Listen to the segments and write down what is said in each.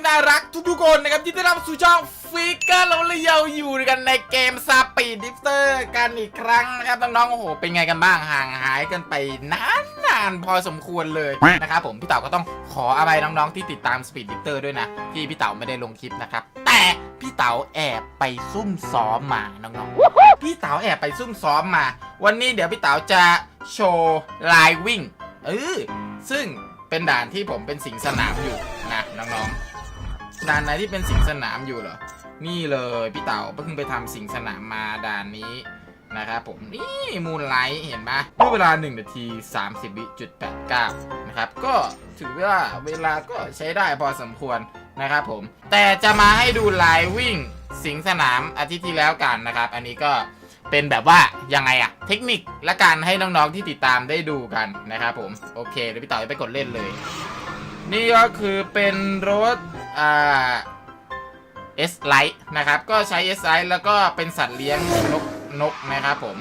ที่น่ารักทุกๆคนนะครับที่ได้รับสู่ช่องฟิกเกอร์เราเลยยาอยู่กันในเกมสปีดดิฟเตอร์กันอีกครั้งนะครับน้องๆโอ้โหเป็นไงกันบ้างห่างหายกันไปนานๆพอสมควรเลยนะครับผมพี่เต๋าก็ต้องขออภัยน้องๆที่ติดตามสปีดดิฟเตอร์ด้วยนะ ที่พี่เต๋าไม่ได้ลงคลิปนะครับ แต่พี่เต๋าแอบไปซุ่มซ้อมมาน้องๆ พี่เต๋าแอบไปซุ่มซ้อมมา วันนี้เดี๋ยวพี่เต๋าจะโชว์ลายวิ่งเออซึ่งเป็นด่านที่ผมเป็นสิงสนามอยู่นะน้องๆ ด่านไหนที่เป็นสิงสนามอยู่เหรอ นี่เลยพี่เต๋าเพิ่งไปทำสิงสนามมาด่านนี้นะครับผมนี่มูนไลท์เห็นปะเมื่อเวลา1นาที 30วิจุด89นะครับ ก็ถือว่าเวลาก็ใช้ได้พอสมควรนะครับผม แต่จะมาให้ดูลายวิ่งสิงสนามอาทิตย์ที่แล้วกันนะครับ อันนี้ก็เป็นแบบว่ายังไงอะเทคนิคและการให้น้องๆที่ติดตามได้ดูกันนะครับผม โอเคเดี๋ยวพี่เต๋อไปกดเล่นเลย นี่ก็คือเป็นรถ อ่า S Light นะครับ ก็ใช้ S Light แล้วก็เป็นสัตว์เลี้ยงนกนกนะครับผม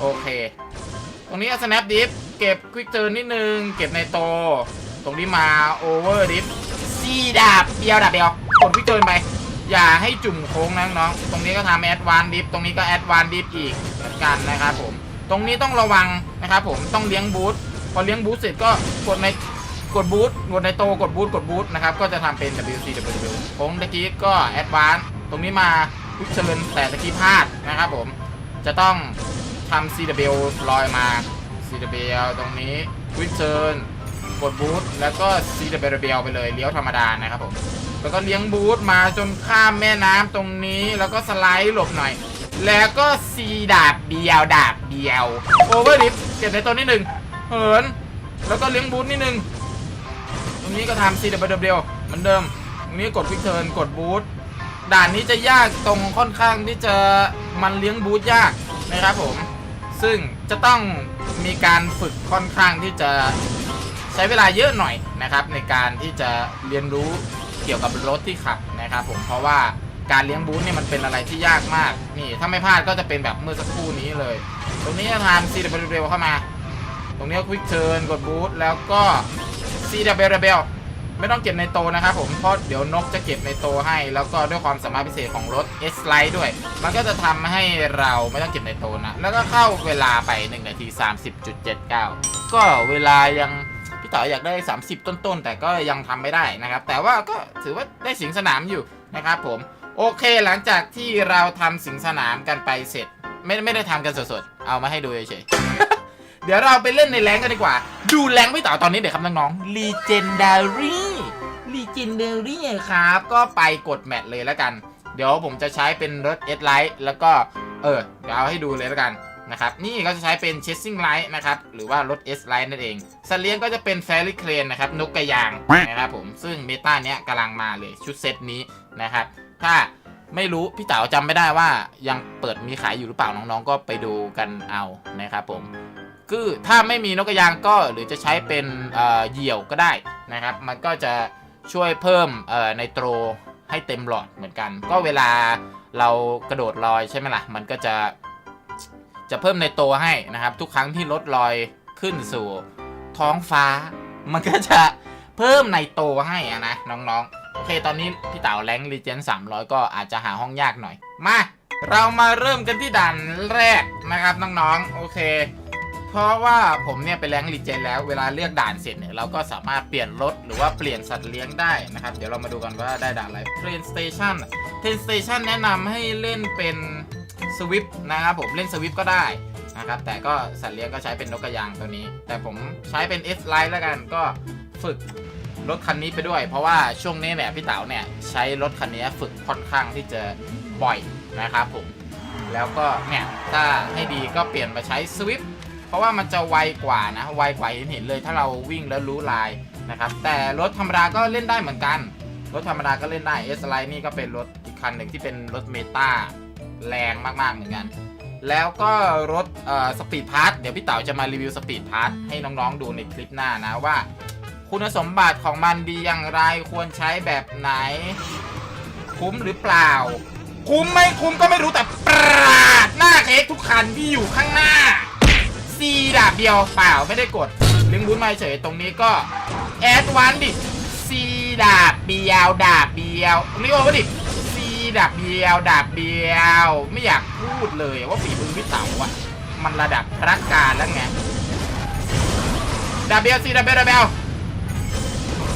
โอเค ตรงนี้เอา Snap Dip เก็บ Quick Turn นิดนึง เก็บในโต ตรงนี้มา Over Dip ซีดาบเดียวดาบเดียวกด Quick Turn ไป อย่าให้จุ่มโค้งนะน้อง ตรงนี้ก็ทำ Advance Dip ตรงนี้ก็ Advance Dip อีกเหมือนกันนะครับผม ตรงนี้ต้องระวังนะครับผม ต้องเลี้ยงบูทพอเลี้ยงบูทเสร็จก็กดใน กดบูทกดในโตกดบูทกดบูทนะครับ ก็จะทำเป็น WCW โค้งตะกี้ก็แอดวานซ์ตรงนี้มาพุชเชิญแต่ตะกี้พลาดนะครับผม จะต้องทำ CW ลอยมา CW ตรงนี้พุชเชิญกดบูทแล้วก็ CW ไปเลยเลี้ยวธรรมดานะครับผม แล้วก็เลี้ยงบูทมาจนข้ามแม่น้ำตรงนี้แล้วก็สไลด์หลบหน่อย แล้วก็ซีดาบเดียวดาบเดียวโอเวอร์ลิฟเก็บในตัวนิดหนึ่งเหินแล้วก็เลี้ยงบูทนิดนึง ตรงนี้ก็ทำ CW เดียวเหมือนเดิม ตรงนี้กดควิกเทิร์นกดบูทด่านนี้จะยากตรงค่อนข้างที่จะมันเลี้ยงบูทยากนะครับผม ซึ่งจะต้องมีการฝึกค่อนข้างที่จะใช้เวลาเยอะหน่อยนะครับในการที่จะเรียนรู้เกี่ยวกับรถที่ขับนะครับผมเพราะว่าการเลี้ยงบูทเนี่ยมันเป็นอะไรที่ยากมากนี่ถ้าไม่พลาดก็จะเป็นแบบเมื่อสักครู่นี้เลย ตรงนี้ทำ CW เข้ามา ตรงนี้ควิกเทิร์นกดบูทแล้วก็ CW ไม่ต้องเก็บในโตนะครับผม เพราะเดี๋ยวนกจะเก็บในโตให้ แล้วก็ด้วยความสามารถพิเศษของรถ S Lite ด้วย มันก็จะทำให้เราไม่ต้องเก็บในโตนะ แล้วก็เข้าเวลาไป1นาที 30.79 ก็เวลายังพี่ต่ออยากได้ 30 ต้นๆ แต่ก็ยังทำไม่ได้นะครับ แต่ว่าก็ถือว่าได้สิงสนามอยู่นะครับผม โอเคหลังจากที่เราทำสิงสนามกันไปเสร็จ ไม่ไม่ได้ทำกันสดๆ เอามาให้ดูเฉยๆ เดี๋ยวเราไปเล่นในแรงกันดีกว่า ดูแรงพี่เต๋อตอนนี้เดี๋ยวครับน้องๆ Legendary Legendary ครับ ก็ไปกดแมตช์เลยแล้วกัน เดี๋ยวผมจะใช้เป็นรถ S Light แล้วก็ เออ เดี๋ยวเอาให้ดูเลยแล้วกันนะครับ นี่ก็จะใช้เป็น Chasing Light นะครับ หรือว่ารถ S Light นั่นเองสัตว์เลี้ยงก็จะเป็น Fairy Crane นะครับ นกกระยางนะครับผม ซึ่งเมตาเนี้ยกำลังมาเลยชุดเซตนี้นะครับ ถ้าไม่รู้ พี่เต๋าจำไม่ได้ว่ายังเปิดมีขายอยู่หรือเปล่าน้องๆ ก็ไปดูกันเอานะครับผม คือถ้าไม่มีนกกระยางก็หรือจะใช้เป็นเหยี่ยวก็ได้นะครับ มันก็จะช่วยเพิ่มไนโตรให้เต็มหลอดเหมือนกัน ก็เวลาเรากระโดดลอยใช่ไหมล่ะ มันก็จะจะเพิ่มไนโตรให้นะครับ ทุกครั้งที่รถลอยขึ้นสู่ท้องฟ้า มันก็จะเพิ่มไนโตรให้อะนะน้องๆ โอเคตอนนี้พี่เต๋าแรงรีเจน300ก็อาจจะหาห้องยากหน่อย มา เรามาเริ่มกันที่ด่านแรกนะครับน้องๆ โอเค เพราะว่าผมเนี่ยไปแรงรีเจนแล้วเวลาเลือกด่านเสร็จเนี่ยเราก็สามารถเปลี่ยนรถหรือว่าเปลี่ยนสัตว์เลี้ยงได้นะครับ เดี๋ยวเรามาดูกันว่าได้ด่านอะไร Train Station Train Station แนะนำให้เล่นเป็นสวิฟนะครับผมเล่นสวิฟก็ได้นะครับแต่ก็สัตว์เลี้ยงก็ใช้เป็นนกกระยางตัวนี้ แต่ผมใช้เป็น S Line แล้วกันก็ฝึกรถคันนี้ไปด้วย เพราะว่าช่วงนี้เนี่ยพี่เต๋าเนี่ยใช้รถคันนี้ฝึกค่อนข้างที่จะบ่อยนะครับผมแล้วก็เนี่ยถ้าให้ดีก็เปลี่ยนมาใช้ Swift เพราะว่ามันจะไวกว่านะ ไวกว่าเห็นเห็นเลยถ้าเราวิ่งแล้วรู้ลายนะครับ แต่รถธรรมดาก็เล่นได้เหมือนกัน รถธรรมดาก็เล่นได้ S Line นี่ก็เป็นรถอีกคันหนึ่งที่เป็นรถเมตาแรงมากๆเหมือนกัน แล้วก็รถสปีดพาร์ทเดี๋ยวพี่เต๋าจะมารีวิวสปีดพาร์ทให้น้องๆดูในคลิปหน้านะว่า คุณสมบัติของมันดีอย่างไรควรใช้แบบไหน คุ้มหรือเปล่า คุ้มไม่คุ้มก็ไม่รู้แต่ปราดหน้าเค้กทุกคันที่อยู่ข้างหน้า ซีดาบเดียวเปล่าไม่ได้กดลิงบุญมาเฉยตรงนี้ก็แอดวานดิซีดาบเบียวดาบเบียวนี่โอ้ดิซีดาบเบียวดาบเบียว ไม่อยากพูดเลยว่าฝีมือพี่เต๋าอะมันระดับพระการแล้วไงดาบเบียวซีดาบเบียวดาบเบียว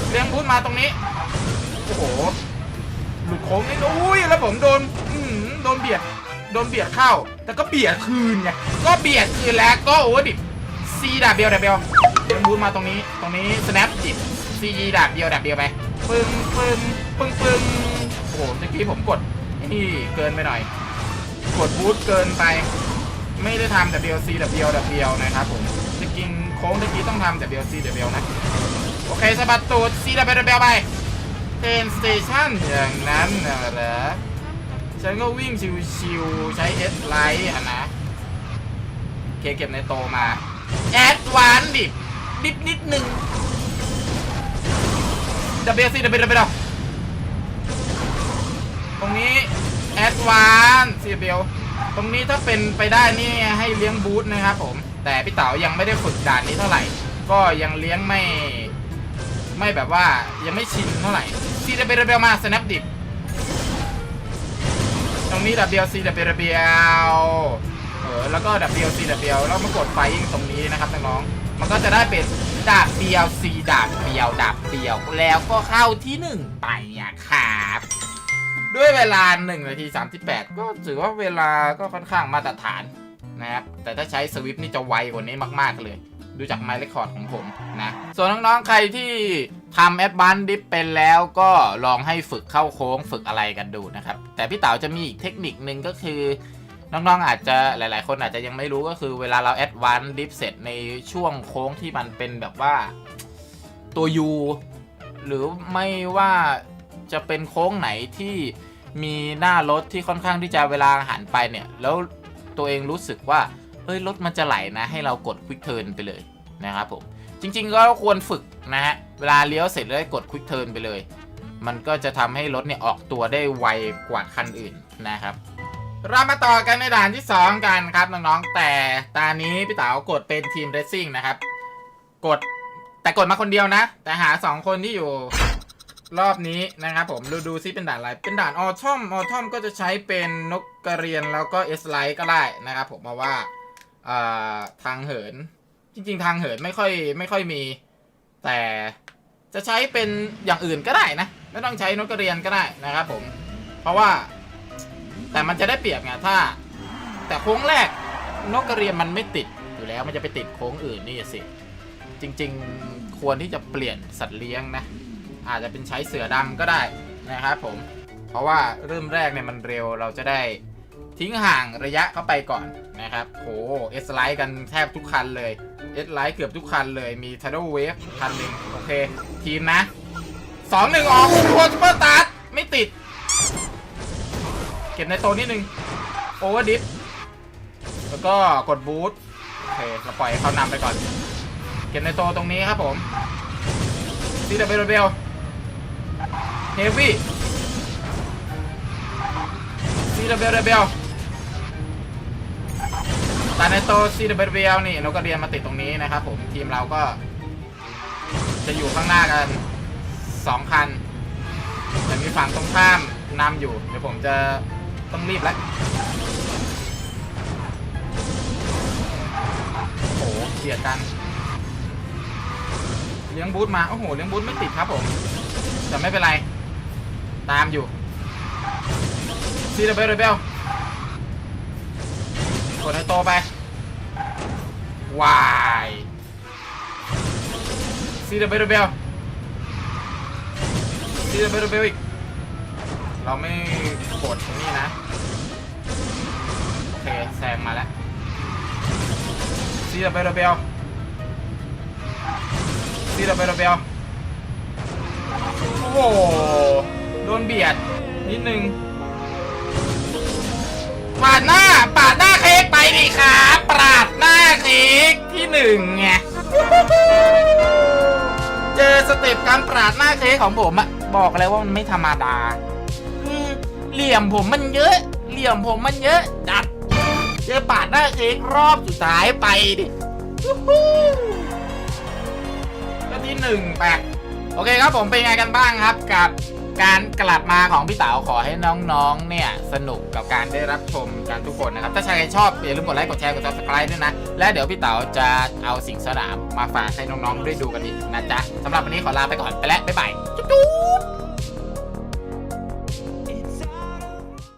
เรียงพูดมาตรงนี้ โอ้โห หลุดโค้งนี่ อุ้ย แล้วผมโดน อืโดนเบียด ดนเบียดเข้า แต่ก็เบียดคืนไงก็เบียดคืนแล้วก็โอ้ดิบซีดาบเบียวดาบเบียวเรียงพูมาตรงนี้ตรงนี้ snap จิบซีดาบเดียวดาบเดียวไปปึ้งปึ้งปึ้งปึ้งโอ้โหเมื่อกี้ผมกดนี่เกินไปหน่อย กดบูทเกินไป ไม่ได้ทำแต่เดียวซีแต่เดียวแต่เดียวนะครับผมจะกินโค้งตะกี้ต้องทำแต่เดียวซีแต่เดียวนะโอเคสะบัดตูดซีแต่เดียวแต่เดียวไปเทนสเตชันอย่างนั้นนะเหรอ ฉันก็วิ่งชิวๆใช้เอสไลท์อะนะเคเก็บในโตมา แอดวานดิบดิบนิดนึงดับเบิลซีดับเบิลดับเบิลตรงนี้แอดวานซีเบลตรงนี้ถ้าเป็นไปได้นี่ให้เลี้ยงบูธนะครับผม แต่พี่เต๋ายังไม่ได้ฝึกด่านนี้เท่าไหร่ ก็ยังเลี้ยงไม่ ไม่แบบว่ายังไม่ชินเท่าไหร่ซีดับเบิลดับเบิลมาสแนปดิบ ตรงนี้ดับเบิลซีดับเบิลเบิลเออแล้วก็ดับเบิลซีดับเบิลแล้วมากดไฟตรงนี้นะครับน้องๆมันก็จะได้เป็นดาบเดียวซีดาบเดียวดาบเดียวแล้วก็เข้าที่หนึ่งไปอะครับด้วยเวลา1นาที 38 ก็ถือว่าเวลาก็ค่อนข้างมาตรฐานนะครับแต่ถ้าใช้สวิฟนี่จะไวกว่านี้มาก ๆ เลย ดูจากไมล์เรคคอร์ดของผมนะ ส่วนน้อง ๆ ใครที่ ทำแอดบันดิฟเป็นแล้วก็ลองให้ฝึกเข้าโค้งฝึกอะไรกันดูนะครับ แต่พี่เต๋าจะมีอีกเทคนิคนึงก็คือน้องๆอาจจะหลาย ๆ คนอาจจะยังไม่รู้ก็คือเวลาเราแอดวานซ์ดิฟเสร็จในช่วงโค้งที่มันเป็นแบบว่าตัว U หรือไม่ว่าจะเป็นโค้งไหนที่มีหน้ารถที่ค่อนข้างที่จะเวลาหันไปเนี่ย แล้วตัวเองรู้สึกว่าเฮ้ยรถมันจะไหลนะ ให้เรากด Quick Turn ไปเลยนะครับผม จริง ๆ ก็ควรฝึกนะฮะ เวลาเลี้ยวเสร็จแล้วกด Quick Turn ไปเลย มันก็จะทำให้รถเนี่ยออกตัวได้ไวกว่าคันอื่นนะครับ เรามาต่อกันในด่านที่ 2 กันครับน้องๆ แต่ตานี้พี่เต๋ากดเป็นทีมเรซซิ่งนะครับ กดแต่กดมาคนเดียวนะ แต่หา 2 คนที่อยู่รอบนี้นะครับผมดูดูซิเป็นด่านอะไร เป็นด่านออทอมออทอมก็จะใช้เป็นนกกระเรียนแล้วก็เอสไลท์ก็ได้นะครับผมเพราว่าทางเหิน จริง ๆ ทางเหินไม่ค่อยไม่ค่อยมี แต่จะใช้เป็นอย่างอื่นก็ได้นะ ไม่ต้องใช้นกกระเรียนก็ได้นะครับผม เพราะว่า แต่มันจะได้เปรียบไงถ้า แต่โค้งแรกนกกระเรียนมันไม่ติดอยู่แล้วมันจะไปติดโค้งอื่นนี่สิ จริง ๆ ควรที่จะเปลี่ยนสัตว์เลี้ยงนะ อาจจะเป็นใช้เสือดำก็ได้นะครับผม เพราะว่าเริ่มแรกเนี่ยมันเร็วเราจะได้ทิ้งห่างระยะเข้าไปก่อนนะครับ โห เอสไลท์กันแทบทุกคันเลย เอสไลท์เกือบทุกคันเลยมี Tidal Wave คันหนึ่งโอเค ทีมนะสองหนึ่งออกทัวร์ซูเปอร์ตาร์ไม่ติด เก็บในโตนิดนึงโอเวอร์ดิฟแล้วก็กดบูทโอเคเราปล่อยให้เขานำไปก่อน เก็บในโตตรงนี้ครับผมซีดับเบลเบลเฮฟวี่ซีดับเบลเบล ตาในโตซีดับเบเบลนี่นกกระเรียนมาติดตรงนี้นะครับผมทีมเราก็ จะอยู่ข้างหน้ากันสองคัน แต่มีฝั่งตรงข้ามนำอยู่ เดี๋ยวผมจะต้องรีบแล้วโอ้โหเบียดกัน เลี้ยงบูธมา โอ้โห เลี้ยงบูธไม่ติดครับผม แต่ไม่เป็นไร ตามอยู่ซีเดเบลเบล ดให้โตไปวายซีเดเบลเบลซีเดเบลเบลอีก เราไม่กดนี้นะ โอเคแซงมาแล้วซีเดับเบลเบลซีเดับเบลเบลโอ้โหโดนเบียดนิดนึงปาดหน้าปาด ไปดิครับปาดหน้าเค้กที่หนึ่งไงเจอสเต็ปการปาดหน้าเค้กของผมอะบอกเลยว่ามันไม่ธรรมดาคือเหลี่ยมผมมันเยอะ เหลี่ยมผมมันเยอะจัดเจอปาดหน้าเค้กรอบสุดท้ายไปดิก็ที่หนึ่งแปะโอเคครับผมเป็นไงกันบ้างครับกับ การกลับมาของพี่เต๋าขอให้น้องๆ เนี่ยสนุกกับการได้รับชมกันทุกคนนะครับ ถ้าใครชอบอย่าลืมกดไลค์กดแชร์กด subscribe ด้วยนะ และเดี๋ยวพี่เต๋าจะเอาสิ่งสนามมาฝากให้น้องๆได้ดูกันอีกนะจ๊ะสำหรับวันนี้ขอลาไปก่อนไปแล้วบ๊ายบายจุ๊บ